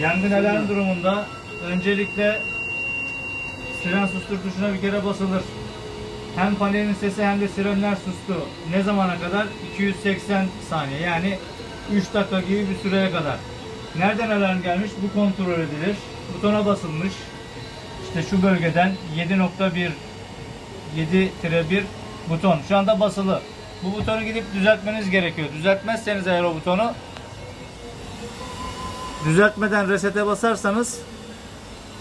Yangın alarm durumunda öncelikle siren sustur tuşuna bir kere basılır. Hem panelin sesi hem de sirenler sustu. Ne zamana kadar? 280 saniye yani 3 dakika gibi bir süreye kadar. Nereden alarm gelmiş? Bu kontrol edilir. Butona basılmış. İşte şu bölgeden 7.1 7-1 buton. Şu anda basılı. Bu butonu gidip düzeltmeniz gerekiyor. Düzeltmezseniz eğer o butonu düzeltmeden resete basarsanız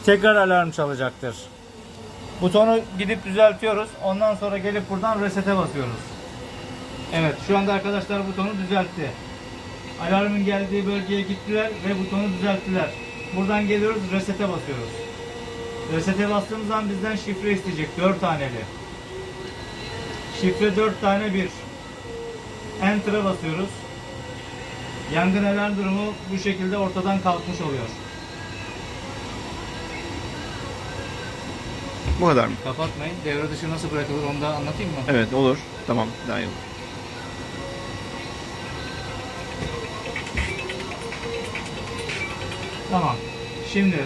tekrar alarm çalacaktır. Butonu gidip düzeltiyoruz. Ondan sonra gelip buradan resete basıyoruz. Evet şu anda arkadaşlar butonu düzeltti. Alarmın geldiği bölgeye gittiler ve butonu düzelttiler. Buradan geliyoruz resete basıyoruz. Resete bastığımız zaman bizden şifre isteyecek 4 taneli. Şifre 4 tane 1. Enter'a basıyoruz. Yangın alarm durumu bu şekilde ortadan kalkmış oluyor. Bu kadar mı? Kapatmayın. Devre dışı nasıl bırakılır onu da anlatayım mı? Evet olur. Tamam daha iyi olur. Tamam. Şimdi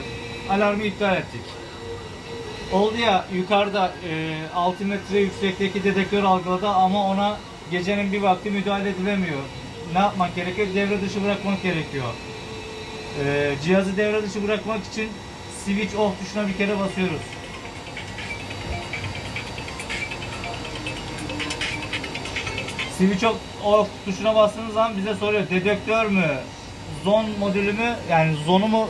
alarmı iptal ettik. Oldu ya yukarıda e, 6 metre yüksekteki dedektör algıladı ama ona gecenin bir vakti müdahale edilemiyor. Ne yapmak gerekiyor? Devre dışı bırakmak gerekiyor. E, cihazı devre dışı bırakmak için switch off tuşuna bir kere basıyoruz. Switch off, off tuşuna bastığınız zaman bize soruyor dedektör mü, zon modülü mü yani zonu mu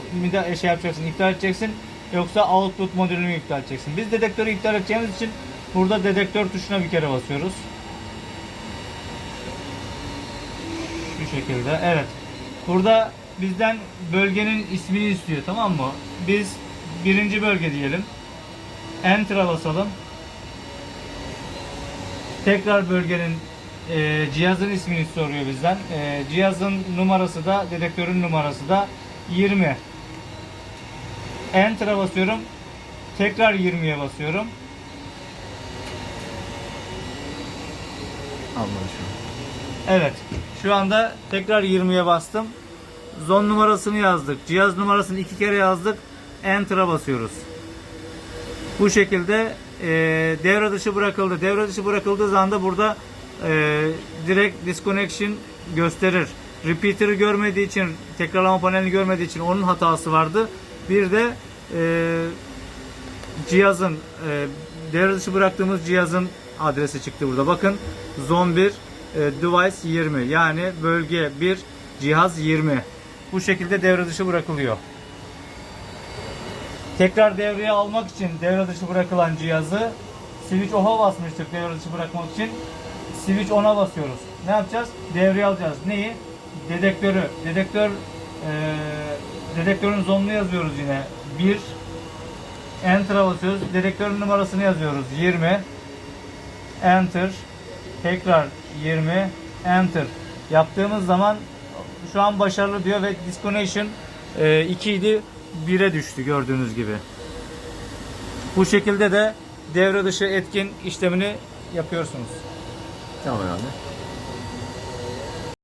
şey yapacaksın, iptal edeceksin yoksa output modülünü iptal edeceksin? Biz dedektörü iptal edeceğimiz için burada dedektör tuşuna bir kere basıyoruz. Şu şekilde. Evet. Burada bizden bölgenin ismini istiyor tamam mı? Biz birinci bölge diyelim. Enter'a basalım. Tekrar bölgenin e, cihazın ismini soruyor bizden. E, cihazın numarası da dedektörün numarası da 20. Enter'a basıyorum. Tekrar 20'ye basıyorum. Anladım. Evet. Şu anda tekrar 20'ye bastım. Zon numarasını yazdık. Cihaz numarasını iki kere yazdık. Enter'a basıyoruz. Bu şekilde e, devre dışı bırakıldı. Devre dışı bırakıldığı zaman da burada e, direkt disconnection gösterir. Repeater'ı görmediği için, tekrarlama panelini görmediği için onun hatası vardı. Bir de e, cihazın e, devre dışı bıraktığımız cihazın adresi çıktı burada. Bakın zone 1 e, device 20 yani bölge 1 cihaz 20. Bu şekilde devre dışı bırakılıyor. Tekrar devreye almak için devre dışı bırakılan cihazı switch off'a basmıştık devre dışı bırakmak için. Switch on'a basıyoruz. Ne yapacağız? Devreye alacağız. Neyi? Dedektörü. Dedektör e, dedektörün zonunu yazıyoruz yine. 1 Enter'a basıyoruz. Dedektörün numarasını yazıyoruz. 20 Enter tekrar 20 Enter yaptığımız zaman şu an başarılı diyor ve disconnection e, 2 idi 1'e düştü gördüğünüz gibi. Bu şekilde de devre dışı etkin işlemini yapıyorsunuz. Tamam herhalde.